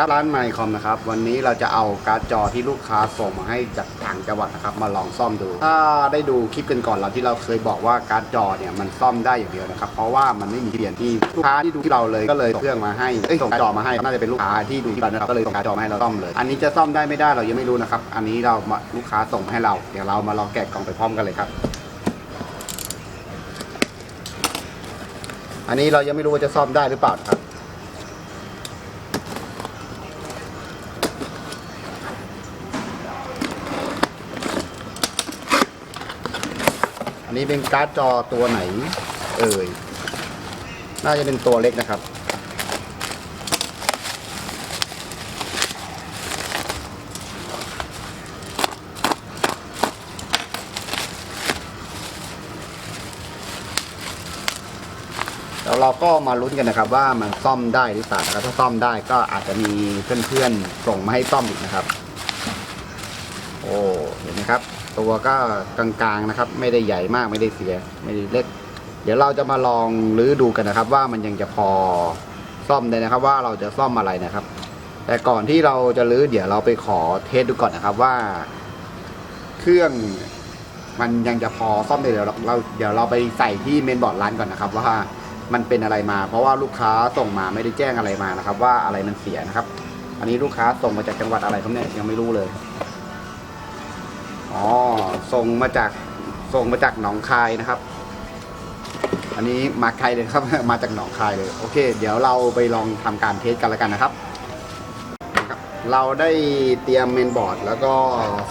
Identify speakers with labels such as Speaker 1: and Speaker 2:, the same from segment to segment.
Speaker 1: ครับร้านไมค์คอมนะครับวันนี้เราจะเอาการ์ดจอที่ลูกค้าส่งมาให้จากต่างจังหวัดนะครับมาลองซ่อมดู ถ้าได้ดูคลิปกันก่อนเราที่เราเคยบอกว่าการ์ดจอเนี่ยมันซ่อมได้อย่างเดียวนะครับเพราะว่ามันไม่มีเปลี่ยนที่ลูกค้าที่ดูที่เราเลยก็เลยส่งเครื่องมาให้เอ้ยส่งการ์ดจอมาให้น่าจะเป็นลูกค้าที่ดูที่เรานะครับก็เลยส่งการ์ดจอมาให้เราซ่อมเลย อันนี้จะซ่อมได้ไม่ได้เรายังไม่รู้นะครับอันนี้เรามาลูกค้าส่งมาให้เรา เดี๋ยวเรามาลองแกะกล่องไปพร้อมกันเลยครับอันนี้เรายังไม่รู้ว่าจะซ่อมได้หรือเปล่าครับ อั นี้เป็นการ์ดจอตัวไหน เอ่ย น่าจะเป็นตัวเล็กนะครับ แล้วเราก็มาลุ้นกันนะครับ ว่ามันซ่อมได้หรือเปล่าครับถ้าซ่อมได้ก็อาจจะมีเพื่อนๆส่งมาให้ซ่อมอีกนะครับ โอ้ เห็นไหมครับ ตัวก็กลางๆนะครับ ไม่ได้ใหญ่มากไม่ได้เสียไม่ได้เล็ก เดี๋ยวเราจะมาลองรื้อดูกันนะครับ ว่ามันยังจะพอซ่อมได้นะครับ ว่าเราจะซ่อมอะไรนะครับ แต่ก่อนที่เราจะรื้อเดี๋ยวเราไปขอเทสดูก่อนนะครับว่า เครื่องมันยังจะพอซ่อมได้เดี๋ยวเราเราเดี๋ยวเราไปใส่ที่เมนบอร์ดร้านก่อนนะครับว่ามันเป็นอะไรมา เพราะว่าลูกค้าส่งมาไม่ได้แจ้งอะไรมานะครับ ว่าอะไรมันเสียนะครับ อันนี้ลูกค้าส่งมาจากจังหวัดอะไรครับเนี่ยยังไม่รู้เลย อ๋อส่งมาจากส่งมาจากหนองคายนะครับ อันนี้มาไกลเลยครับ มาจากหนองคายเลย โอเค เดี๋ยวเราไปลองทำการเทสกันแล้วกันนะครับ เราได้เตรียมเมนบอร์ด แล้วก็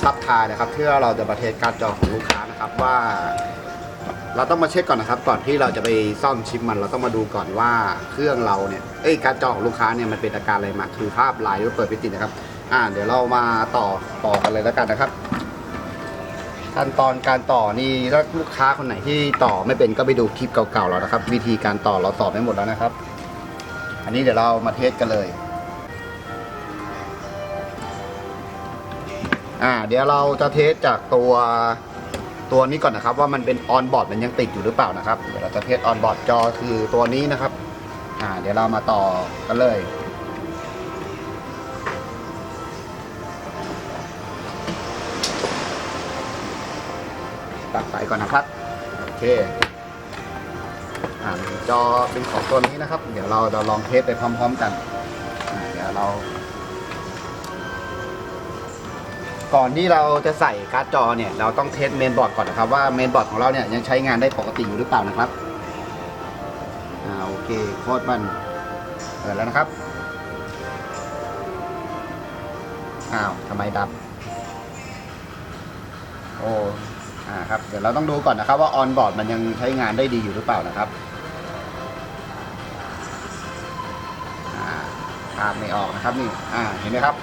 Speaker 1: ซับทายนะครับเพื่อเราจะมาเทสการ์ดจอของลูกค้านะครับว่า เราต้องมาเช็คก่อนนะครับ ก่อนที่เราจะไปซ่อมชิปมัน เราต้องมาดูก่อนว่าเครื่องเราเนี่ยเอ้ยการ์ดจอของลูกค้าเนี่ยมันเป็นอาการอะไรมาคือภาพลายหรือเปิดไม่ติดนะครับ อ่า เดี๋ยวเรามาต่อต่อกันเลยแล้วกันนะครับ ขั้นตอนการต่อนี่ถ้าลูกค้าคนไหนที่ต่อไม่เป็นก็ไปดูคลิปเก่าๆเรานะครับ วิธีการต่อเราต่อไม่หมดแล้วนะครับ อันนี้เดี๋ยวเรามาเทสกันเลยอ่าเดี๋ยวเราจะเทสจากตัวตัวนี้ก่อนนะครับ ว่ามันเป็นออนบอร์ดมันยังติดอยู่หรือเปล่านะครับเดี๋ยวเราจะเทสออนบอร์ดจอคือตัวนี้นะครับอ่าเดี๋ยวเรามาต่อกันเลย ตัดสายก่อนนะครับ โอเคอจอเป็นของตัวนี้นะครับ เดี๋ยวเราจะลองเทสไปพร้อม ๆ กันเดี๋ยวเรา ก่อนที่เราจะใส่การ์ดจอเนี่ย เราต้องเทสเมนบอร์ดก่อนนะครับ ว่าเมนบอร์ดของเราเนี่ยยังใช้งานได้ปกติอยู่หรือเปล่านะครับอ่าโอเคโค้ดมันเปิดแล้วนะครับอ้าวทำไมดับ โอ้ อ่าครับเดี๋ยวเราต้องดูก่อนนะครับว่าออนบอร์ดมันยังใช้งานได้ดีอยู่หรือเปล่านะครับอาภาพไม่ออกนะครับนี่อ่าเห็นไหมครับ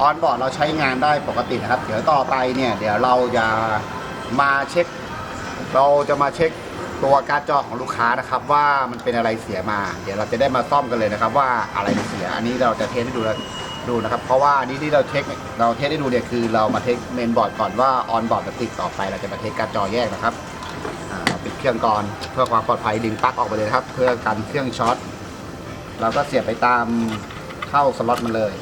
Speaker 1: ออนบอร์ดเราใช้งานได้ปกตินะครับ เดี๋ยวต่อไปเนี่ยเดี๋ยวเราจะมาเช็ค เราจะมาเช็คตัวการ์ดจอของลูกค้านะครับ ว่ามันเป็นอะไรเสียมา เดี๋ยวเราจะได้มาซ่อมกันเลยนะครับ ว่าอะไรเสียอันนี้เราจะเทสให้ดูแล้ว ดูนะครับ เพราะว่านี้ที่เราเช็คเราเทสให้ดูเนี่ยคือเรามาเทสเมนบอร์ดก่อนว่าออนบอร์ดมันติดต่อไปเราจะมาเทสการ์จอแยกนะครับเราปิดเครื่องก่อนเพื่อความปลอดภัยดึงปลั๊กออกไปเลยครับ เพื่อกันเครื่องช็อตเราก็เสียบไปตามเข้าสล็อตมันเลย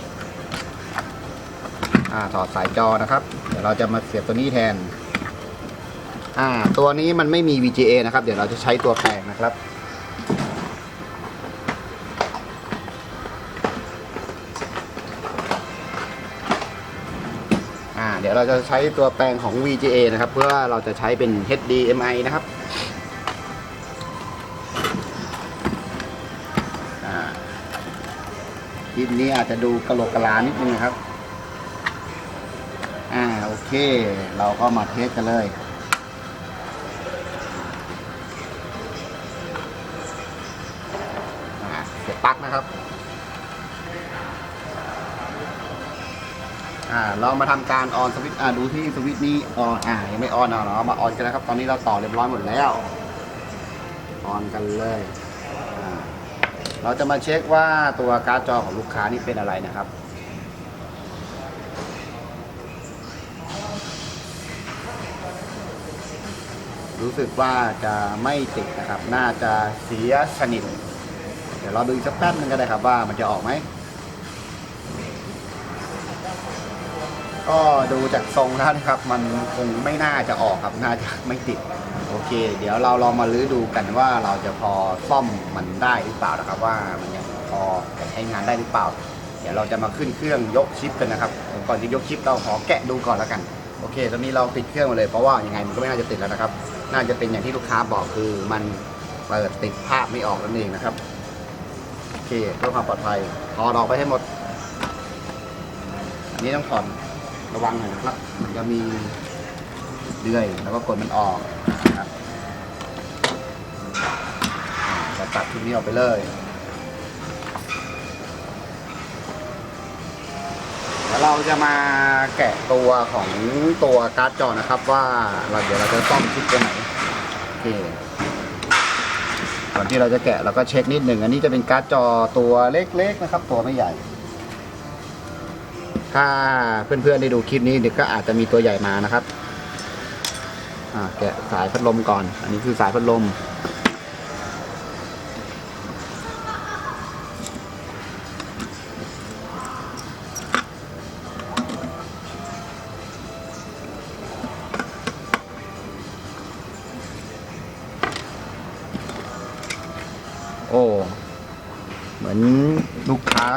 Speaker 1: อ่าถอดสายจอนะครับ เดี๋ยวเราจะมาเสียบตัวนี้แทนอ่าตัวนี้มันไม่มี VGA นะครับ เดี๋ยวเราจะใช้ตัวแปลงนะครับ ยวเราจะใช้ตัวแปลงของ VGA นะครับ เพื่อเราจะใช้เป็น HDMI นะครับคลิปนี้อาจจะดูกระโหลกกระลานิดนึงนะครับ อ่าโอเค เราก็มาเทสกันเลย อ่าเรามาทำการออนสวิตช์อ่าดูที่สวิตช์นี้ออนอ่ายังไม่ออนเอาเนาะมาออนกันนะครับ ตอนนี้เราต่อเรียบร้อยหมดแล้ว ออนกันเลยอ่าเราจะมาเช็คว่าตัวการ์ดจอของลูกค้านี่เป็นอะไรนะครับรู้สึกว่าจะไม่ติดนะครับ น่าจะเสียสนิท เดี๋ยวเราดูอีกสักแป๊บนึงก็ได้ครับว่ามันจะออกไหม ก็ดูจากทรงแล้วนะครับ มันคงไม่น่าจะออกครับ น่าจะไม่ติด โอเค เดี๋ยวเราลองมาลื้อดูกันว่าเราจะพอซ่อมมันได้หรือเปล่านะครับ ว่ามันยังพอจะใช้งานได้หรือเปล่า เดี๋ยวเราจะมาขึ้นเครื่องยกชิปกันนะครับ ก่อนที่ยกชิปเราขอแกะดูก่อนแล้วกัน โอเค ตอนนี้เราปิดเครื่องมาเลย เพราะว่ายังไงมันก็ไม่น่าจะติดแล้วนะครับ น่าจะเป็นอย่างที่ลูกค้าบอกคือมันเปิดติดภาพไม่ออกนั่นเองนะครับ โอเคเพื่อความปลอดภัยถอดออกไปให้หมด อันนี้ต้องถอด ระวังหน่อยนะครับ มันจะมีเลื่อยแล้วก็กดมันออกนะครับอ่าจะตัดชุดนี้ออกไปเลยแล้วเราจะมาแกะตัวของตัวการ์ดจอนะครับว่าเราเดี๋ยวเราจะซ่อมชิปตัวไหนโอเคก่อนที่เราจะแกะเราก็เช็คนิดหนึ่งอันนี้จะเป็นการ์ดจอตัวเล็กๆนะครับ ตัวไม่ใหญ่ ถ้าเพื่อนๆได้ดูคลิปนี้เด็กก็อาจจะมีตัวใหญ่มานะครับแกะสายพัดลมก่อน อันนี้คือสายพัดลม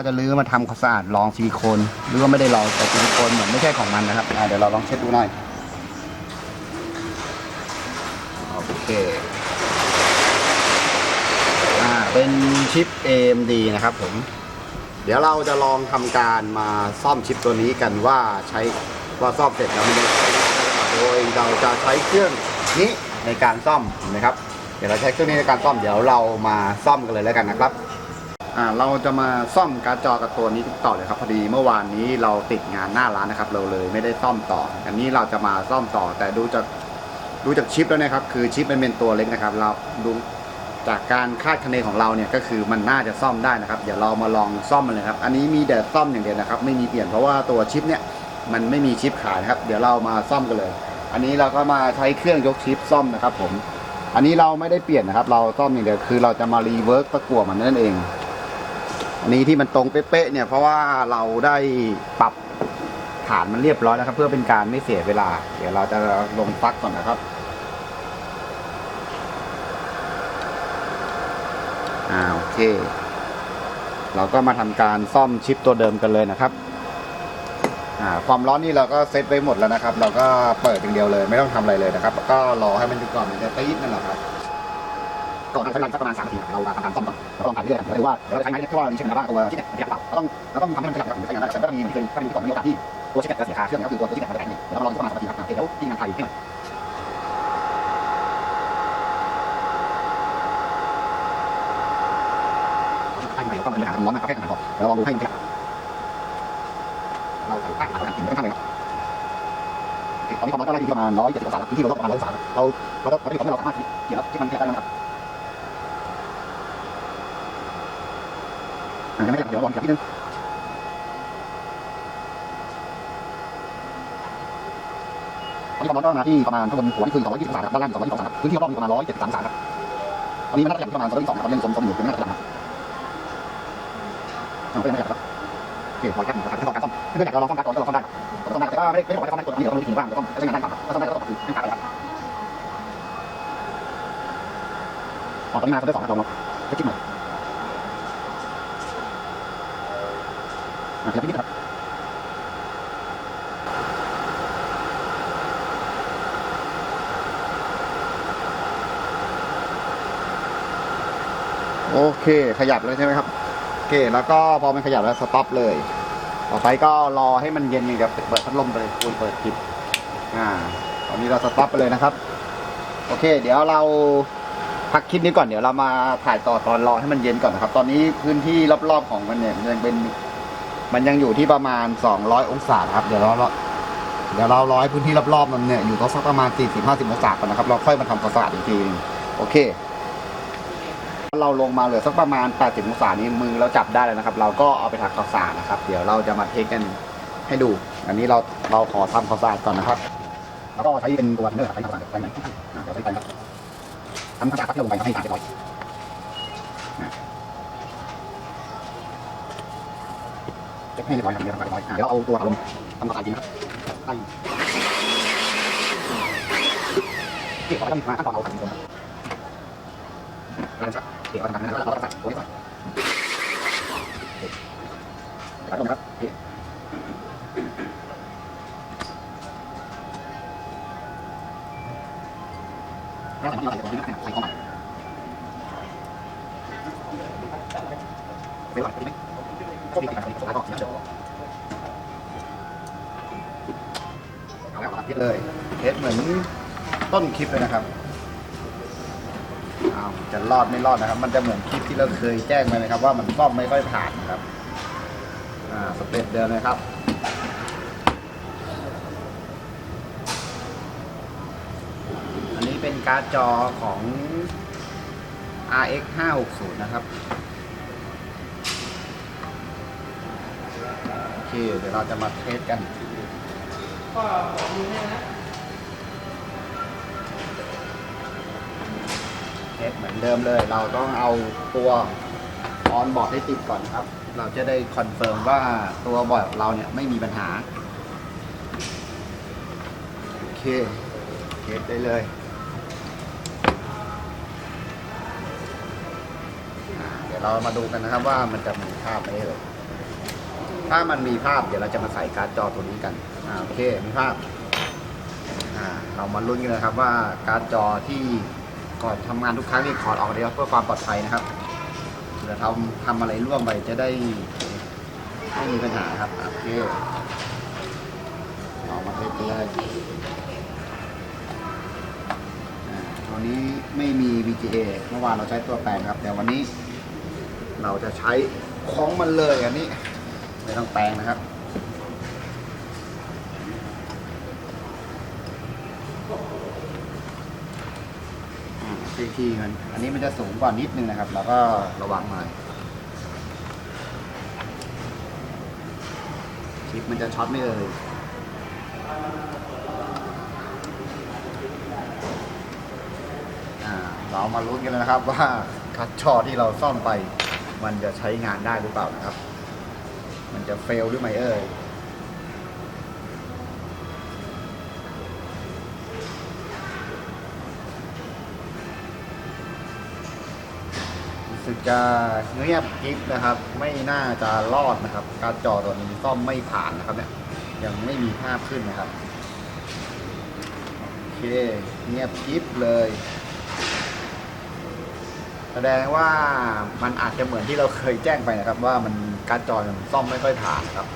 Speaker 1: จะลื้อมาทำความสะอาดลองซิลิโคนหรือว่าไม่ได้ลองแต่ซิลิโคนเหมือนไม่ใช่ของมันนะครับอ่าเดี๋ยวเราลองเช็ดดูหน่อยโอเคอ่าเป็นชิป AMD นะครับผม เดี๋ยวเราจะลองทำการมาซ่อมชิปตัวนี้กันว่าใช้ว่าซ่อมเสร็จแล้วมันจะใช้ได้หรือเปล่าโดยเราจะใช้เครื่องนี้ในการซ่อมนะครับ เดี๋ยวเราใช้เครื่องนี้ในการซ่อมเดี๋ยวเรามาซ่อมกันเลยแล้วกันนะครับ อ่าเราจะมาซ่อมการ์ดจอกับตัวนี้ต่อเลยครับพอดีเมื่อวานนี้เราติดงานหน้าร้านนะครับ เราเลยไม่ได้ซ่อมต่อ อันนี้เราจะมาซ่อมต่อ แต่ดูจากดูจากชิปแล้วนะครับ คือชิปมันเป็นตัวเล็กนะครับ เราดูจากการคาดคะเนของเราเนี่ยก็คือมันน่าจะซ่อมได้นะครับ เดี๋ยวเรามาลองซ่อมมันเลยครับ อันนี้มีแต่ซ่อมอย่างเดียวนะครับ ไม่มีเปลี่ยนเพราะว่าตัวชิปเนี่ยมันไม่มีชิปขายนะครับ เดี๋ยวเรามาซ่อมกันเลย อันนี้เราก็มาใช้เครื่องยกชิปซ่อมนะครับ ผม อันนี้เราไม่ได้เปลี่ยนนะครับ เราซ่อมอย่างเดียวคือเราจะมารีเวิร์กตะกั่วมันนั่นเอง อันนี้ที่มันตรงเป๊ะๆเนี่ยเพราะว่าเราได้ปรับฐานมันเรียบร้อยแล้วครับ เพื่อเป็นการไม่เสียเวลา เดี๋ยวเราจะลงปลั๊กก่อนนะครับอ่าโอเค เราก็มาทำการซ่อมชิปตัวเดิมกันเลยนะครับอ่าความร้อนนี่เราก็เซตไว้หมดแล้วนะครับ เราก็เปิดอย่างเดียวเลย ไม่ต้องทำอะไรเลยนะครับ ก็รอให้มันดูก่อนมันจะตีดนั่นแหละครับ ก่อนทำใช้เวลาสักประมาณ3นาทีเราทำการซ่อมก่อนแล้วก็ลองถ่ายเรื่อยๆแล้วดูว่าเราจะใช้ไม้เนี่ยแค่ว่ามีเช็คนะว่าตัวชิปเนี่ยมันขยับเปล่าเราต้องเราต้องทำให้มันขยับก่อนถึงจะใช้งานได้แต่ก็มีมีเคยถ้ามีก่อนมีโอกาสที่ตัวเนี่ยจะเสียคาเครื่องก็คือตัวชิปเนี่ยมันจะแตกนี่เดี๋ยวเราลองสักประมาณ3นาทีครับเดี๋ยวที่งานไทยให้หน่อยใหม่แล้วก็มันจะหาร้อนนะครับแค่ไหนพอเดี๋ยวลองดูให้มันขยับเราใส่ใต้ขาแล้วกันถึงข้างเลยครับตอนนี้ความร้อนก็ไล่ที่ประมาณ170องศาพื้นที่เราต้องประมาณ100องศาเราเราต้องเราได้ควาเราสามารถเกี่ยวกับที่มันขยับได้นะครับ อะ ยังไม่ได้เดี๋ยวลองจับนิดนึงตอนนี้ความร้อนก็มาที่ประมาณข้างบนหัวนี่คือ220องศาครับด้านล่าง220องศาครับพื้นที่รอบๆมีประมาณ173องศาครับตอนนี้มันน่าจะขยับที่ประมาณ222ครับเล่นสมๆอยู่ยังไม่น่าจะขยับครับอ่าก็ยังไม่ขยับครับโอเคพอแค่หนึ่งครับขั้นตอนการซ่อมเพื่อยากจะลองซ่อมการก่อนก็ลองซ่อมได้ครับลองซ่อมได้แต่ก็ไม่ได้ไม่ได้บอกว่าซ่อมได้ตัวนี้เดี๋ยวเราดูถึงบ้างจะต้องใช้งานได้ก่อนครับถ้าซ่อมได้ก็ต้องคือให้ขาดเลยครับอ๋อตอนนี้มาเขาได้สองครับลองมาจะคิดใหม่อะ ขยับนิดครับโอเคขยับเลยใช่ไหมครับโอเคแล้วก็พอมันขยับแล้วสต็อปเลย ต่อไปก็รอให้มันเย็นอย่างเดียวเปิดพัดลมไปเลยคุณเปิดคลิปอ่าตอนนี้เราสต็อปไปเลยนะครับ โอเค เดี๋ยวเราพักคลิปนี้ก่อนเดี๋ยวเรามาถ่ายต่อตอนรอให้มันเย็นก่อนนะครับ ตอนนี้พื้นที่รอบๆของมันเนี่ยยังเป็น มันยังอยู่ที่ประมาณ 200 องศาครับ เดี๋ยวเราเดี๋ยวเรารอให้พื้นที่รอบๆมันเนี่ยอยู่สักประมาณ 40-50 องศาก่อนนะครับ เราค่อยมาทำความสะอาดอีกทีโอเค เราลงมาเหลือสักประมาณ 80 องศานี้มือเราจับได้แล้วนะครับ เราก็เอาไปทำความสะอาดนะครับ เดี๋ยวเราจะมาเทคกันให้ดู อันนี้เราเราขอทำความสะอาดก่อนนะครับ แล้วก็ใช้เป็นตัวเนเนอร์ครับใช้ทำความสะอาดไปไหนอ่าเดี๋ยวใช้ไปครับทำความสะอาดครับที่ลงไปให้สะอาดเรียบร้อยอ่าเช็ค ให้เรียบร้อยครับเรียบร้อยเดี๋ยวเราเอาตัวลงทำความสะอาดจรินะครับไอเกี่ยวกับการมีมาขั้นตอนเอาขันตรงการสักเกี่ยวกับการนะครับเราต้องใส่ตัวนี้ใส่ใส่ตรงนะครับเคแล้วใส่ที่เราใส่ตรงนี้นะใส่เข้ามาไม่ไหวไม่ก็มีการใส่ตัวก็เดี๋ยว มือนต้นคลิปเลยนะครับเอาจะรอดไม่รอดนะครับ มันจะเหมือนคลิปที่เราเคยแจ้งไปนะครับ ว่ามันซ่อมไม่ค่อยผ่านนะครับ อ่าสเต็ปเดิมเลยครับอันนี้เป็นการ์ดจอของ RX 560นะครับโอเคเดี๋ยวเราจะมาเทสกัน เทสเหมือนเดิมเลย เราต้องเอาตัวออนบอร์ดให้ติดก่อนครับ เราจะได้คอนเฟิร์มว่าตัวบอร์ดของเราเนี่ยไม่มีปัญหา โอเคเทสได้เลยเดี๋ยวเรามาดูกันนะครับว่ามันจะมีภาพไหมเอ่ยถ้ามันมีภาพเดี๋ยวเราจะมาใส่การ์ดจอตัวนี้กันอ่าโอเคมีภาพอ่าเรามาลุ้นกันนะครับว่าการ์ดจอที่ ก่อนทำงานทุกครั้งนี่ถอดออกเลยครับเพื่อความปลอดภัยนะครับเผื่อทำทำอะไรร่วงไปจะได้ไม่มีปัญหาครับโอเคเอามาเทสกันเลยอ่าตัวนี้ไม่มี VGA เมื่อวานเราใช้ตัวแปลงครับ แต่วันนี้เราจะใช้ของมันเลยอันนี้ไม่ต้องแปลงนะครับ ทีทีมันอันนี้มันจะสูงกว่านิดนึงนะครับ แล้วก็ระวังหน่อยชิปมันจะช็อตไม่เอ่ยอ่าเรามาลุ้นกันแล้วนะครับว่าคัดช่อที่เราซ่อมไป มันจะใช้งานได้หรือเปล่านะครับ มันจะเฟลหรือไม่เอ่ย จะเงียบกริฟนะครับ ไม่น่าจะรอดนะครับ การจอตัวนี้ซ่อมไม่ผ่านนะครับเนี่ยยังไม่มีภาพขึ้นนะครับโอเคเงียบกริฟเลย แสดงว่ามันอาจจะเหมือนที่เราเคยแจ้งไปนะครับ ว่ามันการจอมันซ่อมไม่ค่อยผ่านครับ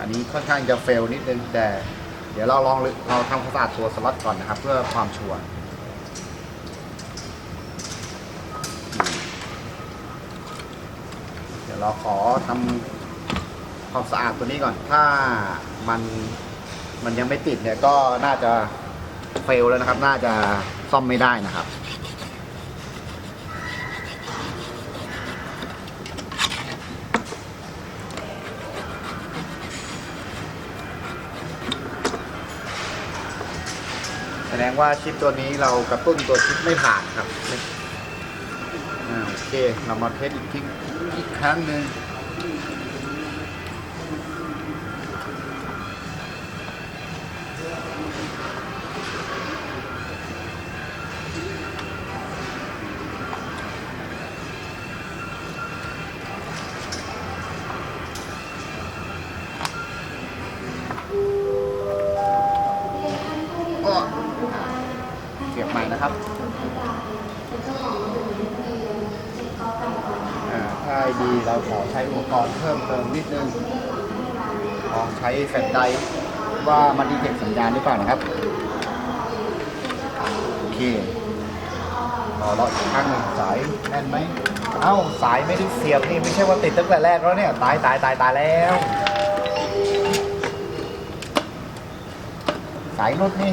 Speaker 1: อันนี้ค่อนข้างจะเฟลนิดนึงแต่ เดี๋ยวเราลองเราทำความสะอาดตัวสล็อตก่อนนะครับ เพื่อความชัวร์ ดี๋ยวเราขอทำความสะอาดตัวนี้ก่อน ถ้ามันมันยังไม่ติดเนี่ยก็น่าจะเฟลแล้วนะครับ น่าจะซ่อมไม่ได้นะครับแสดงว่าชิปตัวนี้เรากระตุ้นตัวชิปไม่ผ่านครับอ่าโอเค เรามาเทสอีกที อีก ขอใช้อุปกรณ์เพิ่มเติมนิดนึงลองใช้แฟลชไดร์ว่ามันดีเทคสัญญาณหรือเปล่านะครับ โอเครอรออีกครั้งหนึ่งสายแน่นไหม เอ้า สายไม่ได้เสียบนี่ไม่ใช่ว่าติดตั้งแต่แรกแล้วเนี่ย ตายตายตายตายแล้ว สายรุดนี่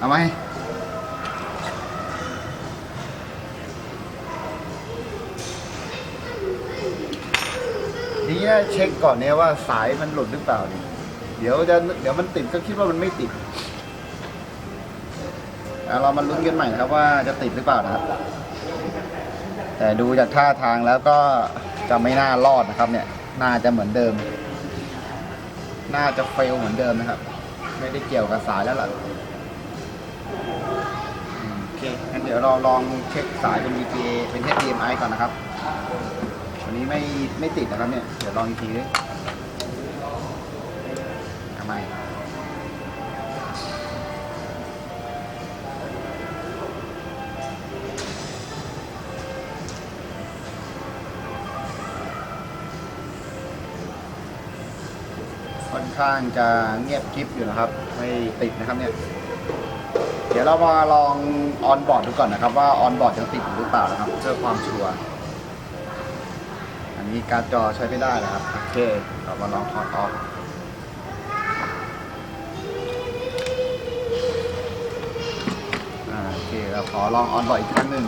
Speaker 1: เอาไหมนี่นะเช็คก่อนเนี่ยว่าสายมันหลุดหรือเปล่านี่เดี๋ยวจะเดี๋ยวมันติดก็คิดว่ามันไม่ติดเรามาลุ้นกันใหม่นะครับว่าจะติดหรือเปล่านะครับ แต่ดูจากท่าทางแล้วก็จะไม่น่ารอดนะครับ เนี่ย น่าจะเหมือนเดิม น่าจะเฟลเหมือนเดิมนะครับ ไม่ได้เกี่ยวกับสายแล้วล่ะอืมโอเคงั้นเดี๋ยวเราลองเช็คสายเป็น VGA เป็น HDMI ก่อนนะครับวันนี้ไม่ไม่ติดนะครับเนี่ย เดี๋ยวลองอีกทีดิทำไมค่อนข้างจะเงียบกริบอยู่นะครับ ไม่ติดนะครับเนี่ย เดี๋ยวเรามาลองออนบอร์ดดูก่อนนะครับ ว่าออนบอร์ดยังติดอยู่หรือเปล่านะครับเพื่อความชัวร์อันนี้การ์ดจอใช้ไม่ได้นะครับโอเคเรามาลองถอดออกโอเคเราขอลองออนบอร์ดอีกครั้งหนึ่ง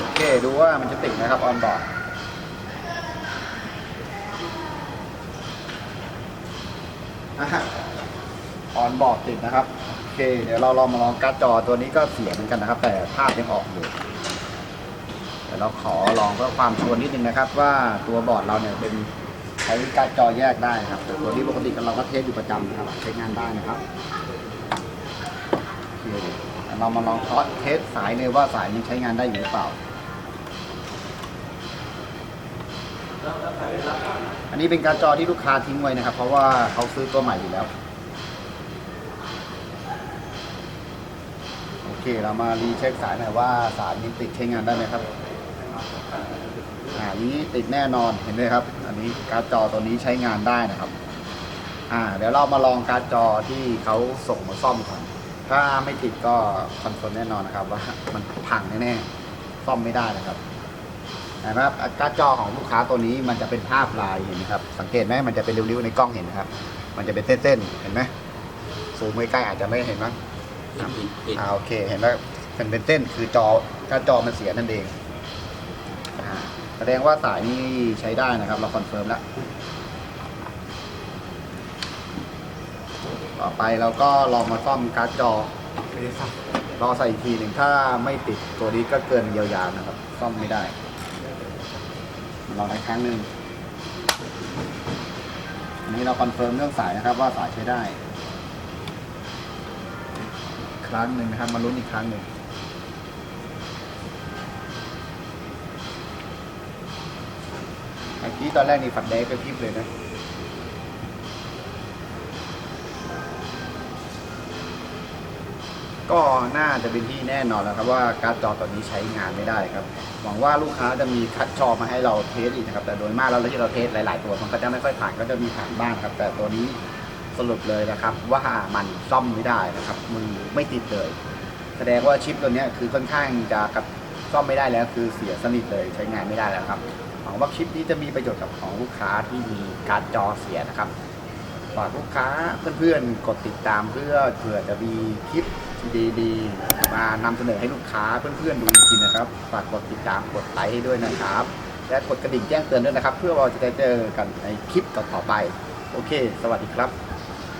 Speaker 1: โอเค ดูว่ามันจะติดนะครับออนบอร์ดออนบอร์ดติดนะครับ โอ เค เดี๋ยวเราลองมาลองการ์ดจอตัวนี้ก็เสียเหมือนกันนะครับ แต่ภาพยังออกอยู่เดี๋ยวเราขอลองเพื่อความชัวร์นิดนึงนะครับ ว่าตัวบอร์ดเราเนี่ยเป็นใช้การ์ดจอแยกได้ครับแต่ตัวนี้ปกติเราก็เทสอยู่ประจำนะครับใช้งานได้นะครับเคเรามาลองเทสสายเลยว่าสายยังใช้งานได้อยู่หรือเปล่า อันนี้เป็นการจอที่ลูกค้าทิ้งไว้นะครับ เพราะว่าเขาซื้อตัวใหม่อยู่แล้ว โอ เคเรามารีเช็คสายหน่อยว่าสายนี้ติดใช้งานได้ไหมครับอ่านี้ติดแน่นอนเห็นไหมครับ อันนี้การ์ดจอตัวนี้ใช้งานได้นะครับ อ่า เดี๋ยวเรามาลองการ์ดจอที่เขาส่งมาซ่อมก่อนถ้าไม่ติดก็คอนเฟิร์มแน่นอนนะครับ ว่ามันพังแน่ๆซ่อมไม่ได้นะครับนะครับการ์ดจอของลูกค้าตัวนี้มันจะเป็นภาพลายเห็นไหมครับ สังเกตไหมมันจะเป็นริ้วๆในกล้องเห็นนะครับ มันจะเป็นเส้นๆเห็นไหมซูมใกล้ๆอาจจะไม่เห็นมั้ง อ่าโอเค เห็นว่าเป็นเป็นเส้นคือจอการจอมันเสียนั่นเองอ่าแสดงว่าสายนี้ใช้ได้นะครับ เราคอนเฟิร์มแล้ว ต่อไปเราก็ลองมาซ่อมการ์ดจอรอใส่อีกทีหนึ่งถ้าไม่ติดตัวนี้ก็เกินเยียวยานะครับ ซ่อมไม่ได้ลองอีกครั้งหนึ่งอันนี้เราคอนเฟิร์มเรื่องสายนะครับว่าสายใช้ได้ ครั้งหนึ่งนะครับ มาลุ้นอีกครั้งหนึ่งเมื่อกี้ตอนแรกนี่ฝัดแดงไปพริบเลยนะก็น่าจะเป็นที่แน่นอนแล้วครับว่าการ์ดจอตัวนี้ใช้งานไม่ได้ครับ หวังว่าลูกค้าจะมีคัดจอมาให้เราเทสอีกนะครับ แต่โดยมากแล้วที่เราเทสหลาย ๆ ตัวมันก็จะไม่ค่อยผ่านก็จะมีผ่านบ้างครับ แต่ตัวนี้ สรุปเลยนะครับ ว่ามันซ่อมไม่ได้นะครับมือไม่ติดเลย แสดงว่าชิปตัวนี้คือค่อนข้างจะกับซ่อมไม่ได้แล้วคือเสียสนิทเลยใช้งานไม่ได้แล้วครับหวังว่าคลิปนี้จะมีประโยชน์กับของลูกค้าที่มีการ์ดจอเสียนะครับฝากลูกค้าเพื่อนๆกดติดตามเพื่อเผื่อจะมีคลิปดีๆมานำเสนอให้ลูกค้าเพื่อนๆดูอีกทีนะครับฝากกดติดตามกดไลค์ให้ด้วยนะครับ และกดกระดิ่งแจ้งเตือนด้วยนะครับ เพื่อเราจะได้เจอกันในคลิปต่อๆไป โอเค สวัสดีครับ